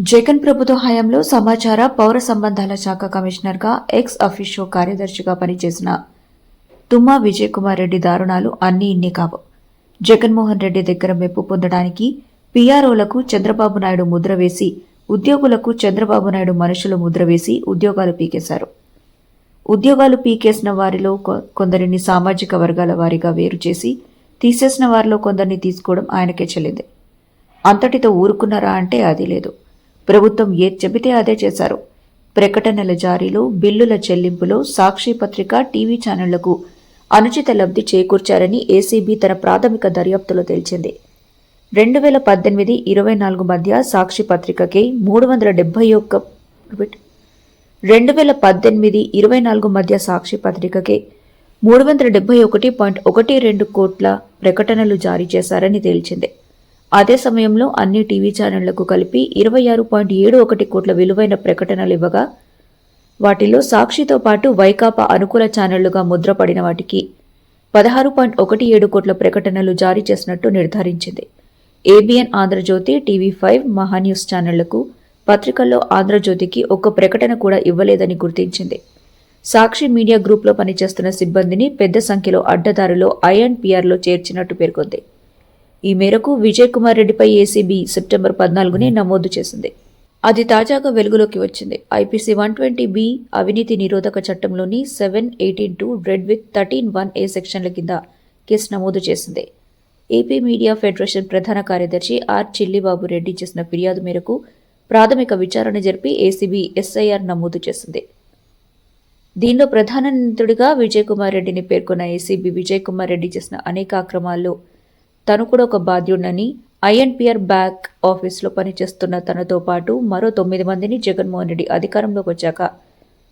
జగన్ ప్రభుత్వ హయాంలో సమాచార పౌర సంబంధాల శాఖ కమిషనర్గా ఎక్స్ అఫీషియో కార్యదర్శిగా పనిచేసిన తుమ్మా విజయ్ కుమార్ రెడ్డి దారుణాలు అన్నీ ఇన్ని కావు. జగన్మోహన్ రెడ్డి దగ్గర మెప్పు పొందడానికి పీఆర్ఓలకు చంద్రబాబు నాయుడు ముద్ర వేసి ఉద్యోగులకు చంద్రబాబు నాయుడు మనుషులు ముద్ర వేసి ఉద్యోగాలు పీకేశారు. ఉద్యోగాలు పీకేసిన వారిలో కొ- కొందరిని సామాజిక వర్గాల వారిగా వేరు చేసి తీసేసిన వారిలో కొందరిని తీసుకోవడం ఆయనకే చెల్లింది. అంతటితో ఊరుకున్నారా అంటే అది లేదు. ప్రభుత్వం ఏది చెబితే అదే చేశారు. ప్రకటనల జారీలో బిల్లుల చెల్లింపులో సాక్షి పత్రిక టీవీ ఛానళ్ళకు అనుచిత లబ్ధి చేకూర్చారని ఏసీబీ తన ప్రాథమిక దర్యాప్తులో తేల్చింది రెండు వేల పద్దెనిమిది ఇరవై నాలుగు మధ్య సాక్షి పత్రికకి మూడు వందల డెబ్బై ఒక్క రెండు వేల పద్దెనిమిది ఇరవై నాలుగు మధ్య సాక్షి పత్రికకి మూడు వందల డెబ్బై ఒకటి పాయింట్ ఒకటి రెండు కోట్ల ప్రకటనలు జారీ చేశారని తేల్చింది. అదే సమయంలో అన్ని టీవీ ఛానళ్ళకు కలిపి ఇరవై ఆరు పాయింట్ ఏడు ఒకటి కోట్ల విలువైన ప్రకటనలు ఇవ్వగా వాటిలో సాక్షితో పాటు వైకాపా అనుకూల ఛానళ్ళుగా ముద్రపడిన వాటికి పదహారు పాయింట్ ఒకటి ఏడు కోట్ల ప్రకటనలు జారీ చేసినట్టు నిర్ధారించింది. ABN Andhra Jyothi TV five Maha News ఛానళ్ళకు పత్రికల్లో ఆంధ్రజ్యోతికి ఒక్క ప్రకటన కూడా ఇవ్వలేదని గుర్తించింది. సాక్షి మీడియా గ్రూప్లో పనిచేస్తున్న సిబ్బందిని పెద్ద సంఖ్యలో అడ్డదారులో ఐఎన్పిఆర్లో చేర్చినట్టు పేర్కొంది. ఈ మేరకు విజయ్ కుమార్ రెడ్డిపై ఏసీబీ సెప్టెంబర్ పద్నాలుగునే నమోదు చేసింది. అది తాజాగా వెలుగులోకి వచ్చింది. ఐపీసీ వన్ ట్వంటీ బి అవినీతి నిరోధక చట్టంలోని seven eighteen two read with thirteen one A సెక్షన్ల కింద కేసు నమోదు చేసింది. ఏపీ మీడియా ఫెడరేషన్ ప్రధాన కార్యదర్శి ఆర్ చిల్లిబాబు రెడ్డి చేసిన ఫిర్యాదు మేరకు ప్రాథమిక విచారణ జరిపి ఏసీబీ ఎస్ఐఆర్ నమోదు చేసింది. దీనిలో ప్రధాన నిందితుడిగా విజయ్ కుమార్ రెడ్డిని పేర్కొన్న ఏసీబీ విజయ్ కుమార్ రెడ్డి చేసిన అనేక అక్రమాల్లో తను కూడా ఒక బాధ్యుడని ఐఎన్పిఆర్ బ్యాక్ ఆఫీస్లో పనిచేస్తున్న తనతో పాటు మరో తొమ్మిది మందిని జగన్మోహన్ రెడ్డి అధికారంలోకి వచ్చాక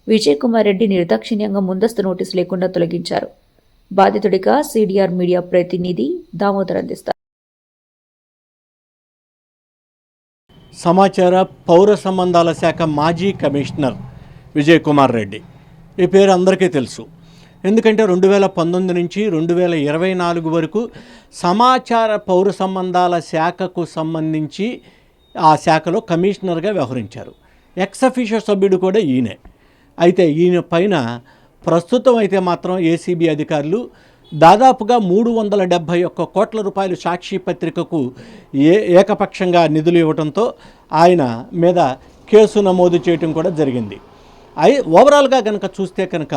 విజయ్ కుమార్ రెడ్డి నిర్దాక్షిణ్యంగా ముందస్తు నోటీసు లేకుండా తొలగించారు. బాధితుడిగా సిడిఆర్ మీడియా ప్రతినిధి దామోదర్ అందిస్తారు. సమాచార పౌర సంబంధాల శాఖ మాజీ కమిషనర్ విజయ్ కుమార్ రెడ్డి. ఈ పేరు అందరికీ తెలుసు. ఎందుకంటే రెండు వేల పంతొమ్మిది నుంచి రెండు వేల ఇరవై నాలుగు వరకు సమాచార పౌర సంబంధాల శాఖకు సంబంధించి ఆ శాఖలో కమిషనర్గా వ్యవహరించారు. ఎక్స్ సభ్యుడు కూడా ఈయనే. అయితే ఈయన పైన ప్రస్తుతం అయితే మాత్రం ఏసీబీ అధికారులు దాదాపుగా మూడు వందల డెబ్భై ఒక్క కోట్ల రూపాయలు సాక్షి పత్రికకు ఏ ఏకపక్షంగా నిధులు ఇవ్వడంతో ఆయన మీద కేసు నమోదు చేయటం కూడా జరిగింది. అయి ఓవరాల్గా కనుక చూస్తే కనుక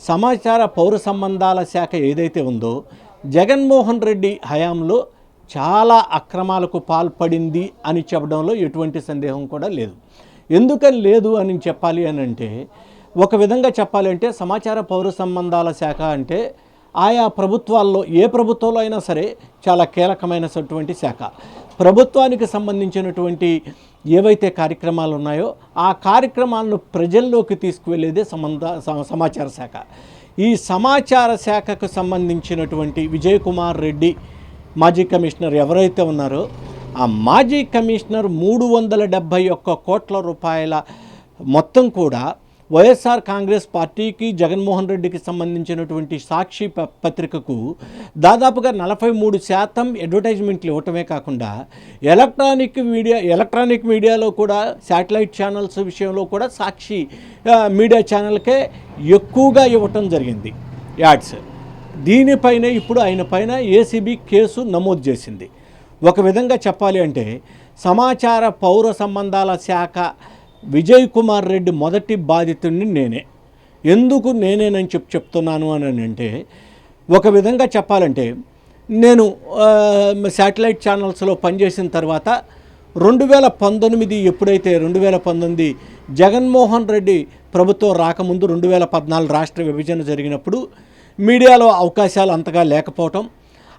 సమాచార పౌర సంబంధాల శాఖ ఏదైతే ఉందో జగన్మోహన్ రెడ్డి హయాంలో చాలా అక్రమాలకు పాల్పడింది అని చెప్పడంలో ఎటువంటి సందేహం కూడా లేదు. ఎందుకని లేదు అని చెప్పాలి అని అంటే ఒక విధంగా చెప్పాలంటే సమాచార పౌర సంబంధాల శాఖ అంటే ఆయా ప్రభుత్వాల్లో ఏ ప్రభుత్వంలో అయినా సరే చాలా కీలకమైనటువంటి శాఖ. ప్రభుత్వానికి సంబంధించినటువంటి ఏవైతే కార్యక్రమాలు ఉన్నాయో ఆ కార్యక్రమాలను ప్రజల్లోకి తీసుకువెళ్ళేదే సంబంధ సమాచార శాఖ. ఈ సమాచార శాఖకు సంబంధించినటువంటి విజయ్ కుమార్ రెడ్డి మాజీ కమిషనర్ ఎవరైతే ఉన్నారో ఆ మాజీ కమిషనర్ మూడు వందల డెబ్భై ఒక్క కోట్ల రూపాయల మొత్తం కూడా వైఎస్ఆర్ కాంగ్రెస్ పార్టీకి జగన్మోహన్ రెడ్డికి సంబంధించినటువంటి సాక్షి ప- పత్రికకు దాదాపుగా నలభై మూడు శాతం అడ్వర్టైజ్మెంట్లు ఇవ్వటమే కాకుండా ఎలక్ట్రానిక్ మీడియా ఎలక్ట్రానిక్ మీడియాలో కూడా శాటిలైట్ ఛానల్స్ విషయంలో కూడా సాక్షి మీడియా ఛానల్కే ఎక్కువగా ఇవ్వటం జరిగింది. యాడ్స్. దీనిపైనే ఇప్పుడు ఆయన పైన ఏసీబీ కేసు నమోదు చేసింది. ఒక విధంగా చెప్పాలి అంటే సమాచార పౌర సంబంధాల శాఖ విజయ్ కుమార్ రెడ్డి మొదటి బాధితుడిని నేనే. ఎందుకు నేనేనని చెప్పి చెప్తున్నాను అని అంటే ఒక విధంగా చెప్పాలంటే నేను శాటిలైట్ ఛానల్స్లో పనిచేసిన తర్వాత రెండు వేల పంతొమ్మిది ఎప్పుడైతే రెండు వేల పంతొమ్మిది జగన్మోహన్ రెడ్డి ప్రభుత్వం రాకముందు రెండు వేల పద్నాలుగు రాష్ట్ర విభజన జరిగినప్పుడు మీడియాలో అవకాశాలు అంతగా లేకపోవటం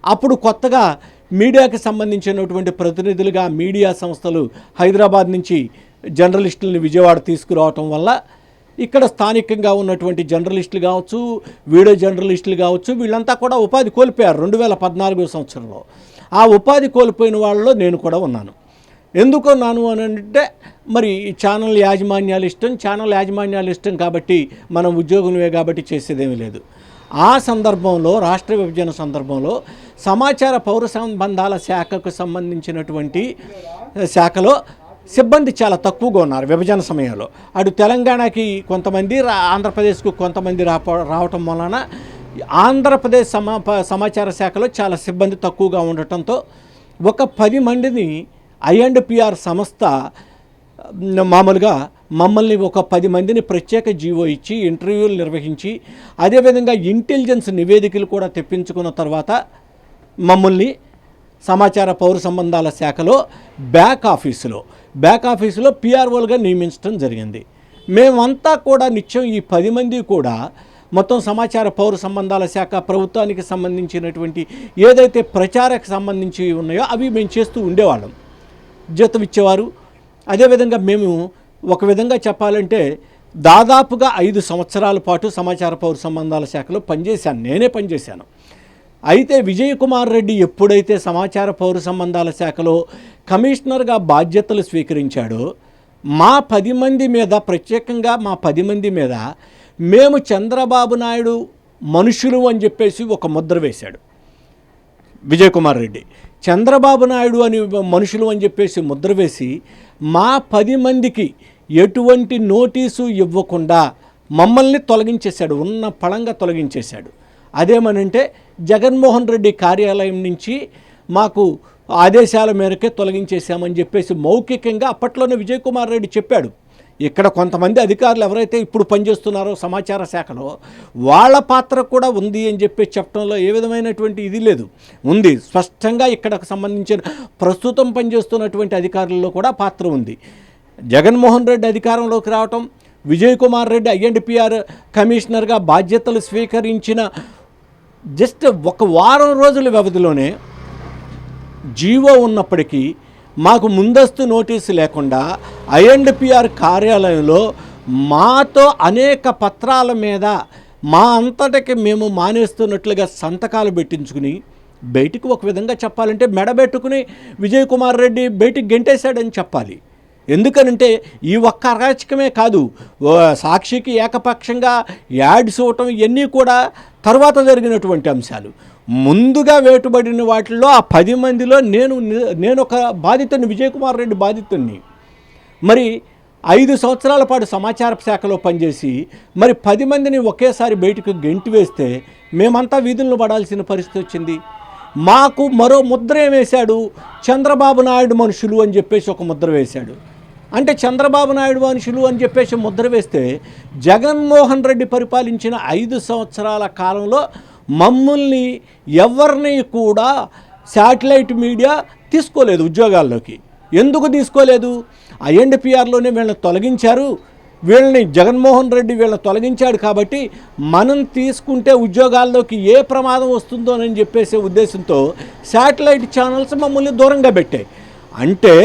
అప్పుడు కొత్తగా మీడియాకి సంబంధించినటువంటి ప్రతినిధులుగా మీడియా సంస్థలు హైదరాబాద్ నుంచి జర్నలిస్టులను విజయవాడ తీసుకురావటం వల్ల ఇక్కడ స్థానికంగా ఉన్నటువంటి జర్నలిస్టులు కావచ్చు వీడియో జర్నలిస్టులు కావచ్చు వీళ్ళంతా కూడా ఉపాధి కోల్పోయారు రెండు వేల పద్నాలుగో సంవత్సరంలో. ఆ ఉపాధి కోల్పోయిన వాళ్ళలో నేను కూడా ఉన్నాను. ఎందుకు నాను అని అంటే మరి ఈ ఛానల్ యాజమాన్యాలు ఇష్టం ఛానల్ యాజమాన్యాలు ఇష్టం కాబట్టి మనం ఉద్యోగులమే కాబట్టి చేసేదేమీ లేదు. ఆ సందర్భంలో రాష్ట్ర విభజన సందర్భంలో సమాచార పౌర సంబంధాల శాఖకు సంబంధించినటువంటి శాఖలో సిబ్బంది చాలా తక్కువగా ఉన్నారు విభజన సమయంలో. అటు తెలంగాణకి కొంతమంది రా- ఆంధ్రప్రదేశ్కు కొంతమంది రావటం వలన ఆంధ్రప్రదేశ్ సమా సమాచార శాఖలో చాలా సిబ్బంది తక్కువగా ఉండటంతో ఒక పది మందిని ఐఎండ్పిఆర్ సంస్థ మామూలుగా మమ్మల్ని ఒక పది మందిని ప్రత్యేక జీవో ఇచ్చి ఇంటర్వ్యూలు నిర్వహించి అదేవిధంగా ఇంటెలిజెన్స్ నివేదికలు కూడా తెప్పించుకున్న తర్వాత మమ్మల్ని సమాచార పౌర సంబంధాల శాఖలో బ్యాక్ ఆఫీసులో బ్యాక్ ఆఫీసులో పిఆర్ఓలుగా నియమించడం జరిగింది. మేమంతా కూడా నిత్యం ఈ పది మంది కూడా మొత్తం సమాచార పౌర సంబంధాల శాఖ ప్రభుత్వానికి సంబంధించినటువంటి ఏదైతే ప్రచారకు సంబంధించి ఉన్నాయో అవి మేము చేస్తూ ఉండేవాళ్ళం. జీతం ఇచ్చేవారు. అదేవిధంగా మేము ఒక విధంగా చెప్పాలంటే దాదాపుగా ఐదు సంవత్సరాల పాటు సమాచార పౌర సంబంధాల శాఖలో పనిచేశాను. నేనే పనిచేశాను. అయితే విజయకుమార్ రెడ్డి ఎప్పుడైతే సమాచార పౌర సంబంధాల శాఖలో కమిషనర్గా బాధ్యతలు స్వీకరించాడో మా పది మంది మీద ప్రత్యేకంగా మా పది మంది మీద మేము చంద్రబాబు నాయుడు మనుషులు అని చెప్పేసి ఒక ముద్ర వేశాడు విజయకుమార్ రెడ్డి. చంద్రబాబు నాయుడు అని మనుషులు అని చెప్పేసి ముద్ర వేసి మా పది మందికి ఎటువంటి నోటీసు ఇవ్వకుండా మమ్మల్ని తొలగించేశాడు ఉన్న పళంగా తొలగించేశాడు. అదేమనంటే జగన్మోహన్ రెడ్డి కార్యాలయం నుంచి మాకు ఆదేశాల మేరకే తొలగించేశామని చెప్పేసి మౌఖికంగా అప్పట్లోనే విజయ్ కుమార్ రెడ్డి చెప్పాడు. ఇక్కడ కొంతమంది అధికారులు ఎవరైతే ఇప్పుడు పనిచేస్తున్నారో సమాచార శాఖలో వాళ్ళ పాత్ర కూడా ఉంది అని చెప్పి చెప్పడంలో ఏ విధమైనటువంటి ఇది లేదు. ఉంది. స్పష్టంగా ఇక్కడకు సంబంధించిన ప్రస్తుతం పనిచేస్తున్నటువంటి అధికారుల్లో కూడా పాత్ర ఉంది. జగన్మోహన్ రెడ్డి అధికారంలోకి రావటం విజయ్ కుమార్ రెడ్డి ఐఎన్డిపిఆర్ కమిషనర్గా బాధ్యతలు స్వీకరించిన జస్ట్ ఒక వారం రోజుల వ్యవధిలోనే జీవో ఉన్నప్పటికీ మాకు ముందస్తు నోటీసు లేకుండా ఐఎండ్పిఆర్ కార్యాలయంలో మాతో అనేక పత్రాల మీద మా అంతటికి మేము మానేస్తున్నట్లుగా సంతకాలు పెట్టించుకుని బయటికి ఒక విధంగా చెప్పాలంటే మెడబెట్టుకుని విజయ్ కుమార్ రెడ్డి బయటికి గెంటేశాడని చెప్పాలి. ఎందుకనంటే ఈ ఒక్క అరాచకమే కాదు. సాక్షికి ఏకపక్షంగా యాడ్స్ ఇవ్వటం ఇవన్నీ కూడా తర్వాత జరిగినటువంటి అంశాలు. ముందుగా వేటుబడిన వాటిల్లో ఆ పది మందిలో నేను నేను ఒక బాధితుని విజయ్ కుమార్ రెడ్డి బాధితుడిని మరి ఐదు సంవత్సరాల పాటు సమాచార శాఖలో పనిచేసి మరి పది మందిని ఒకేసారి బయటకు గెంటి వేస్తే మేమంతా వీధులను పడాల్సిన పరిస్థితి వచ్చింది. మాకు మరో ముద్ర ఏం వేశాడు? చంద్రబాబు నాయుడు మనుషులు అని చెప్పేసి ఒక ముద్ర వేశాడు. అంటే చంద్రబాబు నాయుడు మనుషులు అని చెప్పేసి ముద్ర వేస్తే జగన్మోహన్ రెడ్డి పరిపాలించిన ఐదు సంవత్సరాల కాలంలో మమ్మల్ని ఎవరిని కూడా శాటిలైట్ మీడియా తీసుకోలేదు ఉద్యోగాల్లోకి. ఎందుకు తీసుకోలేదు? ఐఎన్డిపిఆర్లోనే వీళ్ళని తొలగించారు. వీళ్ళని జగన్మోహన్ రెడ్డి వీళ్ళని తొలగించాడు కాబట్టి మనం తీసుకుంటే ఉద్యోగాల్లోకి ఏ ప్రమాదం వస్తుందోనని చెప్పేసే ఉద్దేశంతో శాటిలైట్ ఛానల్స్ మమ్మల్ని దూరంగా పెట్టాయి. అంటే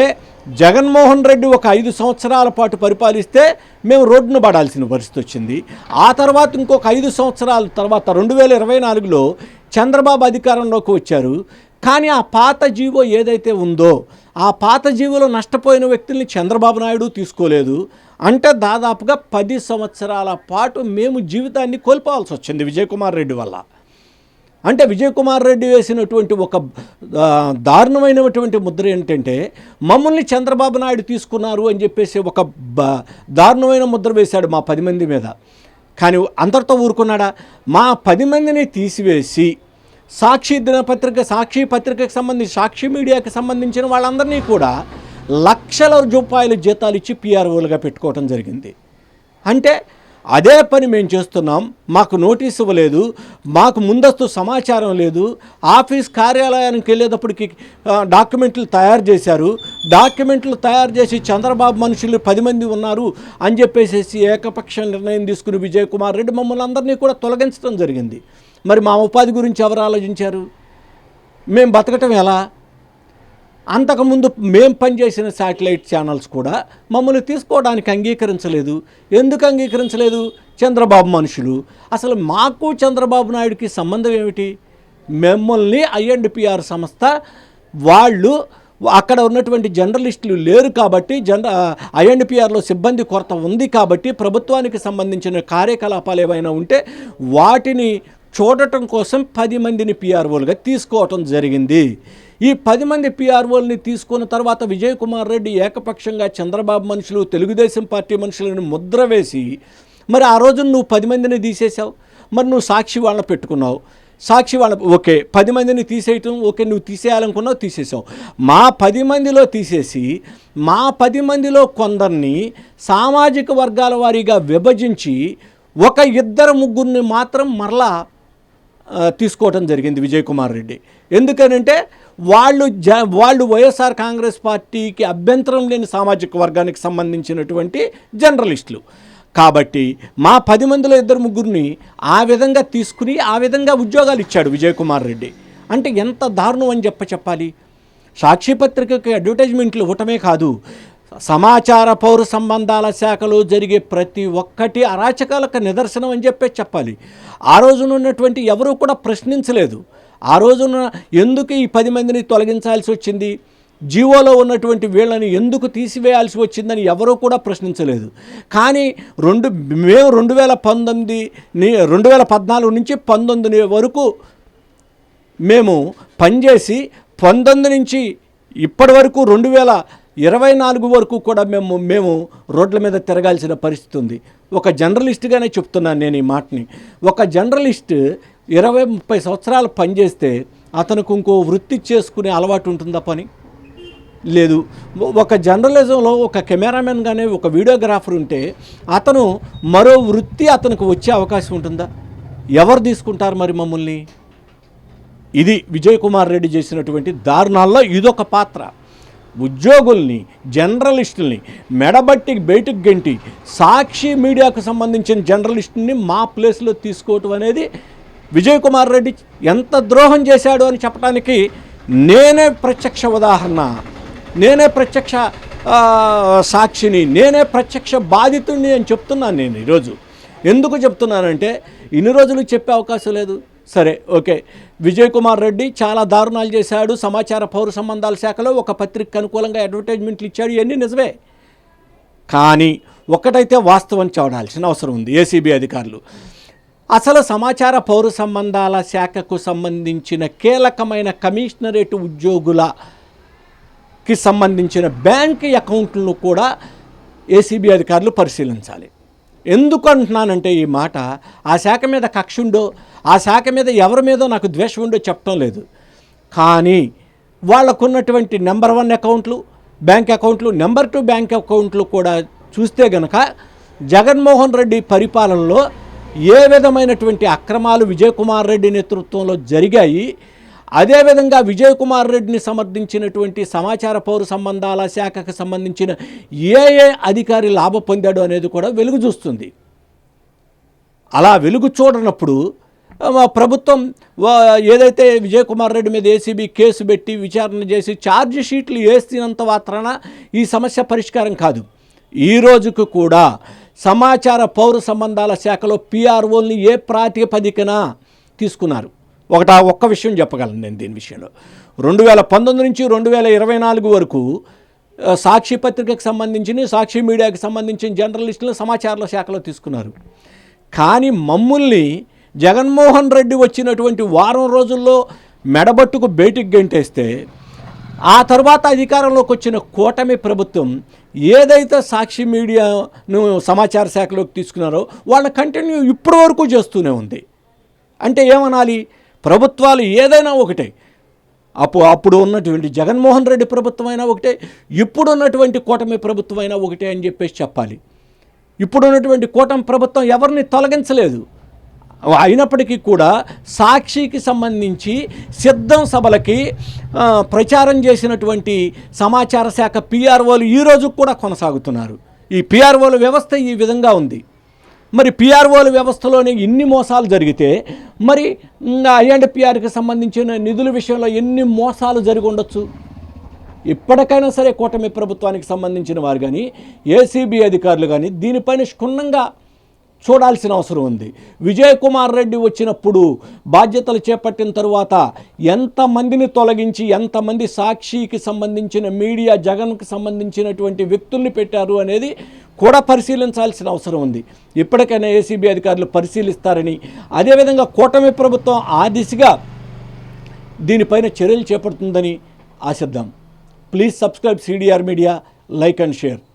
జగన్మోహన్ రెడ్డి ఒక ఐదు సంవత్సరాల పాటు పరిపాలిస్తే మేము రోడ్డును పడాల్సిన పరిస్థితి వచ్చింది. ఆ తర్వాత ఇంకొక ఐదు సంవత్సరాల తర్వాత రెండు వేల ఇరవై నాలుగులో చంద్రబాబు అధికారంలోకి వచ్చారు. కానీ ఆ పాత జీవో ఏదైతే ఉందో ఆ పాత జీవోలో నష్టపోయిన వ్యక్తుల్ని చంద్రబాబు నాయుడు తీసుకోలేదు. అంటే దాదాపుగా పది సంవత్సరాల పాటు మేము జీవితాన్ని కోల్పోవాల్సి వచ్చింది విజయకుమార్ రెడ్డి వల్ల. అంటే విజయ్ కుమార్ రెడ్డి వేసినటువంటి ఒక దారుణమైనటువంటి ముద్ర ఏంటంటే మమ్మల్ని చంద్రబాబు నాయుడు తీసుకున్నారు అని చెప్పేసి ఒక బ- దారుణమైన ముద్ర వేశాడు మా పది మంది మీద. కానీ అందరితో ఊరుకున్నాడా? మా పది మందిని తీసివేసి సాక్షి దినపత్రిక సాక్షి పత్రికకు సంబంధించి సాక్షి మీడియాకి సంబంధించిన వాళ్ళందరినీ కూడా లక్షల రూపాయల జీతాలు ఇచ్చి పిఆర్ఓలుగా పెట్టుకోవడం జరిగింది. అంటే అదే పని మేము చేస్తున్నాం. మాకు నోటీస్ ఇవ్వలేదు. మాకు ముందస్తు సమాచారం లేదు. ఆఫీస్ కార్యాలయానికి వెళ్ళేటప్పటికి డాక్యుమెంట్లు తయారు చేశారు. డాక్యుమెంట్లు తయారు చేసి చంద్రబాబు మనుషులు పది మంది ఉన్నారు అని చెప్పేసి ఏకపక్ష నిర్ణయం తీసుకుని విజయ్ కుమార్ రెడ్డి మమ్మల్ని అందరినీ కూడా తొలగించడం జరిగింది. మరి మా ఉపాధి గురించి ఎవరు ఆలోచించారు? మేము బతకటం ఎలా? అంతకుముందు మేం పనిచేసిన శాటిలైట్ ఛానల్స్ కూడా మమ్మల్ని తీసుకోవడానికి అంగీకరించలేదు. ఎందుకు అంగీకరించలేదు? చంద్రబాబు మనుషులు. అసలు మాకు చంద్రబాబు నాయుడుకి సంబంధం ఏమిటి? మిమ్మల్ని ఐఎండ్పిఆర్ సంస్థ వాళ్ళు అక్కడ ఉన్నటువంటి జర్నలిస్టులు లేరు కాబట్టి జన ఐఎండ్పిఆర్లో సిబ్బంది కొరత ఉంది కాబట్టి ప్రభుత్వానికి సంబంధించిన కార్యకలాపాలు ఏమైనా ఉంటే వాటిని చూడటం కోసం పది మందిని పిఆర్ఓలుగా తీసుకోవటం జరిగింది. ఈ పది మంది పిఆర్ఓల్ని తీసుకున్న తర్వాత విజయ్ కుమార్ రెడ్డి ఏకపక్షంగా చంద్రబాబు మనుషులు తెలుగుదేశం పార్టీ మనుషులను ముద్ర వేసి మరి ఆ రోజు నువ్వు పది మందిని తీసేసావు మరి నువ్వు సాక్షి వాళ్ళని పెట్టుకున్నావు? సాక్షి వాళ్ళ ఓకే పది మందిని తీసేయటం ఓకే నువ్వు తీసేయాలనుకున్నావు తీసేసావు. మా పది మందిలో తీసేసి మా పది మందిలో కొందరిని సామాజిక వర్గాల వారీగా విభజించి ఒక ఇద్దరు ముగ్గురిని మాత్రం మరలా తీసుకోవటం జరిగింది విజయ్ కుమార్ రెడ్డి. ఎందుకనంటే వాళ్ళు జ వాళ్ళు వైఎస్ఆర్ కాంగ్రెస్ పార్టీకి అభ్యంతరం లేని సామాజిక వర్గానికి సంబంధించినటువంటి జర్నలిస్టులు. కాబట్టి మా పది మందిలో ఇద్దరు ముగ్గురిని ఆ విధంగా తీసుకుని ఆ విధంగా ఉద్యోగాలు ఇచ్చాడు విజయ్ కుమార్ రెడ్డి. అంటే ఎంత దారుణం అని చెప్ప చెప్పాలి? సాక్షి పత్రికకి అడ్వర్టైజ్మెంట్లు ఇవ్వటమే కాదు. సమాచార పౌర సంబంధాల శాఖలో జరిగే ప్రతి ఒక్కటి అరాచకాలకు నిదర్శనం అని చెప్పే చెప్పాలి. ఆ రోజున ఉన్నటువంటి ఎవరూ కూడా ప్రశ్నించలేదు. ఆ రోజున ఎందుకు ఈ పది మందిని తొలగించాల్సి వచ్చింది? జీవోలో ఉన్నటువంటి వీళ్ళని ఎందుకు తీసివేయాల్సి వచ్చిందని ఎవరూ కూడా ప్రశ్నించలేదు. కానీ రెండు మేము రెండు వేల పంతొమ్మిది రెండు వేల పద్నాలుగు నుంచి పంతొమ్మిది వరకు మేము పనిచేసి పంతొమ్మిది నుంచి ఇప్పటి వరకు రెండు వేల ఇరవై నాలుగు వరకు కూడా మేము మేము రోడ్ల మీద తిరగాల్సిన పరిస్థితి ఉంది. ఒక జర్నలిస్ట్గానే చెప్తున్నాను నేను ఈ మాటని. ఒక జర్నలిస్ట్ ఇరవై ముప్పై సంవత్సరాలు పనిచేస్తే అతనికి ఇంకో వృత్తి చేసుకునే అలవాటు ఉంటుందా పని? లేదు. ఒక జర్నలిజంలో ఒక కెమెరామెన్ కానీ ఒక వీడియోగ్రాఫర్ ఉంటే అతను మరో వృత్తి అతనికి వచ్చే అవకాశం ఉంటుందా? ఎవరు తీసుకుంటారు మరి మమ్మల్ని? ఇది విజయ్ కుమార్ రెడ్డి చేసినటువంటి దారుణాల్లో ఇదొక పాత్ర. ఉద్యోగుల్ని జర్నలిస్టుల్ని మెడబట్టి బయటకు గెంటి సాక్షి మీడియాకు సంబంధించిన జర్నలిస్టుని మా ప్లేస్లో తీసుకోవటం అనేది విజయ్ కుమార్ రెడ్డి ఎంత ద్రోహం చేశాడు అని చెప్పడానికి నేనే ప్రత్యక్ష ఉదాహరణ. నేనే ప్రత్యక్ష సాక్షిని నేనే ప్రత్యక్ష బాధితుడిని అని చెప్తున్నాను నేను ఈరోజు. ఎందుకు చెప్తున్నానంటే ఇన్ని రోజులు చెప్పే అవకాశం లేదు. సరే ఓకే. విజయ్ కుమార్ రెడ్డి చాలా దారుణాలు చేశాడు. సమాచార పౌర సంబంధాల శాఖలో ఒక పత్రికకు అనుకూలంగా అడ్వర్టైజ్మెంట్లు ఇచ్చాడు. ఇవన్నీ నిజమే. కానీ ఒకటైతే వాస్తవం చూడాల్సిన అవసరం ఉంది. ఏసీబీ అధికారులు. అసలు సమాచార పౌర సంబంధాల శాఖకు సంబంధించిన కీలకమైన కమిషనరేట్ ఉద్యోగులకి సంబంధించిన బ్యాంక్ అకౌంట్లను కూడా ఏసీబీ అధికారులు పరిశీలించాలి. ఎందుకు అంటున్నానంటే ఈ మాట ఆ శాఖ మీద కక్ష ఉండో ఆ శాఖ మీద ఎవరి మీదో నాకు ద్వేషం ఉండో చెప్పడం లేదు. కానీ వాళ్ళకున్నటువంటి నెంబర్ వన్ అకౌంట్లు బ్యాంక్ అకౌంట్లు నెంబర్ టూ బ్యాంక్ అకౌంట్లు కూడా చూస్తే గనక జగన్మోహన్ రెడ్డి పరిపాలనలో ఏ విధమైనటువంటి అక్రమాలు విజయకుమార్ రెడ్డి నేతృత్వంలో జరిగాయి అదేవిధంగా విజయ్ కుమార్ రెడ్డిని సమర్థించినటువంటి సమాచార పౌర సంబంధాల శాఖకు సంబంధించిన ఏ ఏ అధికారి లాభ పొందాడు అనేది కూడా వెలుగు చూస్తుంది. అలా వెలుగు చూడనప్పుడు ప్రభుత్వం ఏదైతే విజయ్ కుమార్ రెడ్డి మీద ఏసీబీ కేసు పెట్టి విచారణ చేసి ఛార్జ్ షీట్లు వేసినంత మాత్రాన ఈ సమస్య పరిష్కారం కాదు. ఈ రోజుకు కూడా సమాచార పౌర సంబంధాల శాఖలో పిఆర్ఓల్ని ఏ ప్రాతిపదికన తీసుకున్నారు? ఒకట ఒక్క విషయం చెప్పగలను నేను దీని విషయంలో. రెండు వేల పంతొమ్మిది నుంచి రెండు వేల ఇరవై నాలుగు వరకు సాక్షి పత్రికకు సంబంధించిన సాక్షి మీడియాకి సంబంధించిన జర్నలిస్టులు సమాచారాల శాఖలో తీసుకున్నారు. కానీ మమ్ముల్ని జగన్మోహన్ రెడ్డి వచ్చినటువంటి వారం రోజుల్లో మెడబట్టుకు బయటికి గెంటేస్తే ఆ తర్వాత అధికారంలోకి వచ్చిన కూటమి ప్రభుత్వం ఏదైతే సాక్షి మీడియాను సమాచార శాఖలోకి తీసుకున్నారో వాళ్ళ కంటిన్యూ ఇప్పటి వరకు చేస్తూనే ఉంది. అంటే ఏమనాలి? ప్రభుత్వాలు ఏదైనా ఒకటే. అప్పుడు అప్పుడు ఉన్నటువంటి జగన్మోహన్ రెడ్డి ప్రభుత్వం అయినా ఒకటే ఇప్పుడు ఉన్నటువంటి కూటమి ప్రభుత్వం అయినా ఒకటే అని చెప్పేసి చెప్పాలి. ఇప్పుడు ఉన్నటువంటి కూటమి ప్రభుత్వం ఎవరిని తొలగించలేదు. అయినప్పటికీ కూడా సాక్షికి సంబంధించి సిద్ధం సభలకి ప్రచారం చేసినటువంటి సమాచార శాఖ పిఆర్ఓలు ఈ రోజు కూడా కొనసాగుతున్నారు. ఈ పిఆర్ఓల వ్యవస్థ ఈ విధంగా ఉంది. మరి పిఆర్ఓల వ్యవస్థలోనే ఇన్ని మోసాలు జరిగితే మరి ఐఎండ్పిఆర్కి సంబంధించిన నిధుల విషయంలో ఎన్ని మోసాలు జరిగి ఉండొచ్చు? ఇప్పటికైనా సరే కూటమి ప్రభుత్వానికి సంబంధించిన వారు కానీ ఏసీబీ అధికారులు కానీ దీనిపైన క్షుణ్ణంగా చూడాల్సిన అవసరం ఉంది. విజయ్ కుమార్ రెడ్డి వచ్చినప్పుడు బాధ్యతలు చేపట్టిన తరువాత ఎంతమందిని తొలగించి ఎంతమంది సాక్షికి సంబంధించిన మీడియా జగన్కి సంబంధించినటువంటి వ్యక్తుల్ని పెట్టారు అనేది కూడా పరిశీలించాల్సిన అవసరం ఉంది. ఇప్పటికైనా ఏసీబీ అధికారులు పరిశీలిస్తారని అదేవిధంగా కూటమి ప్రభుత్వం ఆ దిశగా దీనిపైన చర్యలు చేపడుతుందని ఆశిద్దాం. Please subscribe CDR media like and share.